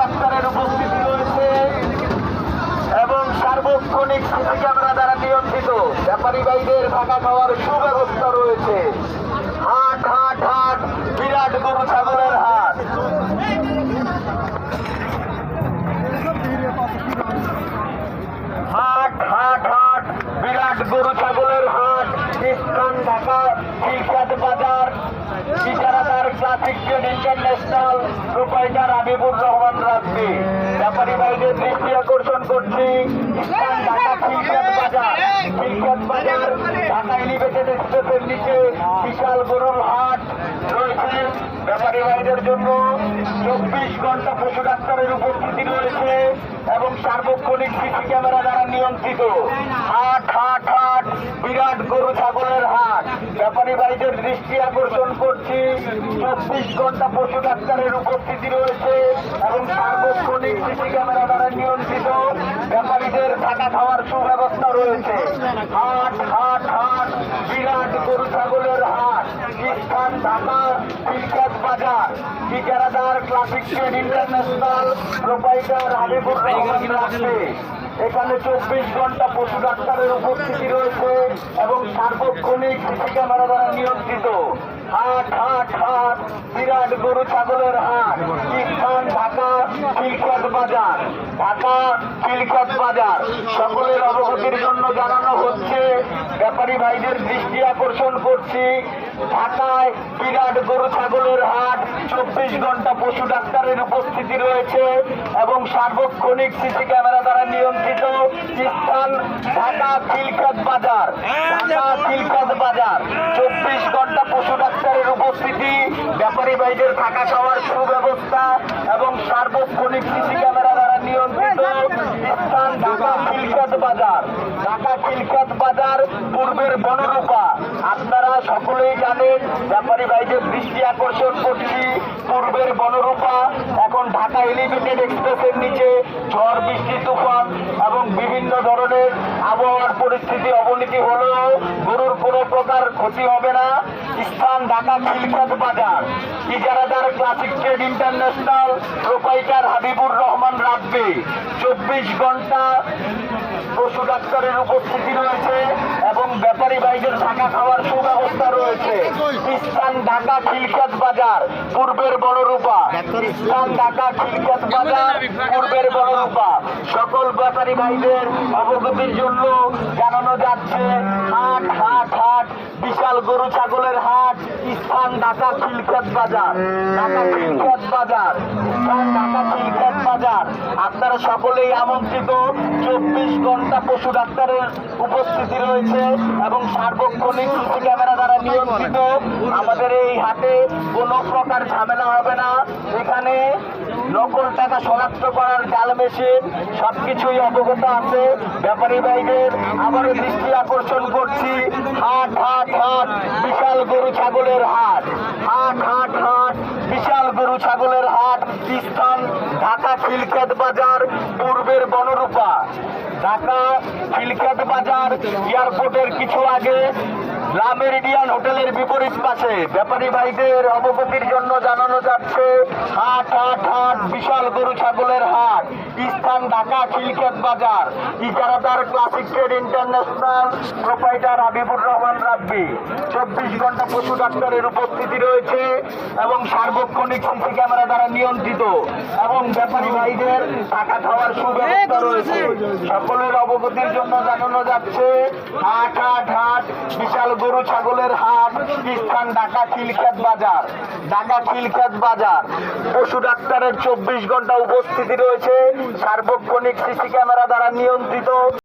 ডাক্তারের উপস্থিতি রয়েছে। এবং সার্বক্ষণিক সিসি ক্যামেরা দ্বারা নিয়ন্ত্রিত। ব্যাপারী ভাইদের থাকা খাওয়ার সুব্যবস্থা রয়েছে। হাট হাট হাট, বিরাট গরু ছাগলের হাট। হাট হাট হাট, বিরাট গরু ছাগলের হাট। ISKCON Dhaka, Khilkhet trade international proprietor Habibur Rahman রাখবে ব্যাপারী ভাইদের দৃষ্টি আকর্ষণ করছি। নিচে বিশাল গরুর হাট রয়েছে। ব্যাপারী ভাইদের জন্য চব্বিশ ঘণ্টা পশু ডাক্তারের উপস্থিতি রয়েছে। এবং সার্বক্ষণিক সিসি ক্যামেরা দ্বারা নিয়ন্ত্রিত। হাট হাট হাট, বিরাট গরু ছাগলের হাট। ব্যাপারী বাড়িদের দৃষ্টি আকর্ষণ করছি। চব্বিশ ঘণ্টা পশু ডাক্তারের উপস্থিতি রয়েছে এবং সার্বক্ষণিক সিসি ক্যামেরা দ্বারা নিয়ন্ত্রিত ব্যাপারীদের থাকা খাওয়ার সুব্যবস্থা রয়েছে। হাট বিরাট গরু ছাগলের হাট স্থান ঢাকা বিখ্যাত বাজার classic train international proprietor Habibur Rahman রাখবে এখানে চব্বিশ ঘণ্টা পশু ডাক্তারের উপস্থিতি রয়েছে এবং সার্বক্ষণিক ক্যামেরা দ্বারা নিয়ন্ত্রিত। হাট হাট হাট, বিরাট গরু, ছাগলের হাট। বাজার, ঢাকা খিলখাত বাজার। সকলের অবগতির জন্য জানানো হচ্ছে, ব্যাপারী ভাইদের দৃষ্টি আকর্ষণ করছি। ঢাকায় বিরাট গরু ছাগলের হাট, চব্বিশ ঘণ্টা পশু ডাক্তারের উপস্থিতি রয়েছে এবং সার্বক্ষণিক সিসি ক্যামেরা দ্বারা নিয়ন্ত্রিত স্থান ঢাকা খিলখাত বাজার। ঢাকা খিলখাত বাজার চব্বিশ ঘণ্টা পশু ডাক্তারের উপস্থিতি ব্যাপারী ভাইদের থাকা খাওয়ার সুব্যবস্থা এবং সার্বক্ষণিক সিসি ক্যামেরা দ্বারা নিয়ন্ত্রিত স্থান ঢাকা খিলখাত বাজার। ঢাকা খিলখাত বাজার পূর্বের বনরূপা। আপনারা সকলেই জানেন, ব্যাপারী ভাইদের দৃষ্টি আকর্ষণ করছি পূর্বের বনরূপা। এখন ঢাকা এলিভেটেড এক্সপ্রেসের নিচে ঝড় বৃষ্টি তুফান এবং বিভিন্ন ধরনের আবহাওয়ার পরিস্থিতি অবনতি হলেও গরুর কোনো প্রকার ক্ষতি হবে না। স্থান ঢাকা খিলখাত বাজার। ইজারাদার classic trade international proprietor Habibur Rahman রাখবে। চব্বিশ ঘণ্টা পশু ডাক্তারের উপস্থিতি রয়েছে। এবং ব্যাপারী ভাইদের থাকা খাওয়ার সুব্যবস্থা রয়েছে। স্থান ঢাকা খিলখাত বাজার পূর্বের বড়রূপা স্থান ঢাকা খিলখাত বাজার পূর্বের বড়রূপা সকল ব্যাপারী ভাইদের অবগতির জন্য জানানো যাচ্ছে হাট হাট হাট বিশাল গরু ছাগলের হাট স্থান ঢাকা খিলখাত বাজার। ঢাকা খিলখাত বাজার। স্থান ঢাকা খিলখাত বাজার আপনারা সকলেই আমন্ত্রিত। চব্বিশ ঘণ্টা পশু ডাক্তারের উপস্থিতি রয়েছে এবং সার্বক্ষণিক সিসি ক্যামেরা দ্বারা নিয়ন্ত্রিত। আমাদের এই হাটে কোনো প্রকার ঝামেলা হবে না। এখানে নকল টাকা শনাক্ত করার জাল মেশিন, সবকিছুই অবগত আছে। ব্যাপারী ভাইদের আবারও দৃষ্টি আকর্ষণ করছি। হাট হাট হাট বিশাল গরু ছাগলের হাট স্থান বাজার পূর্বের বনরূপা। ঢাকা খিলক্ষেত বাজার এয়ারপোর্টের কিছু আগে রামেরিডিয়ান হোটেলের বিপরীত পাশে। ব্যাপারী ভাইদের অবগতির জন্য জানানো যাচ্ছে, হাট হাট হাট, বিশাল গরু ছাগলের হাট। স্থান ঢাকা খিলক্ষেত বাজার ইজারাদার classic trade international proprietor Habibur Rahman Rabbi চব্বিশ ঘণ্টা পশু ডাক্তারের উপস্থিতি রয়েছে এবং সার্বক্ষণিক সিসি ক্যামেরা দ্বারা নিয়ন্ত্রিত এবং ব্যাপারী ভাইদের থাকা খাওয়ার সুব্যবস্থা রয়েছে। সকলের অবগতির জন্য জানানো যাচ্ছে হাট হাট হাট বিশাল গরু ছাগলের হাট স্থান ঢাকা খিলক্ষেত বাজার ঢাকা খিলক্ষেত বাজার পশু ডাক্তারের চব্বিশ ঘণ্টা উপস্থিতি রয়েছে সার্বক্ষণিক সিসি ক্যামেরা দ্বারা নিয়ন্ত্রিত।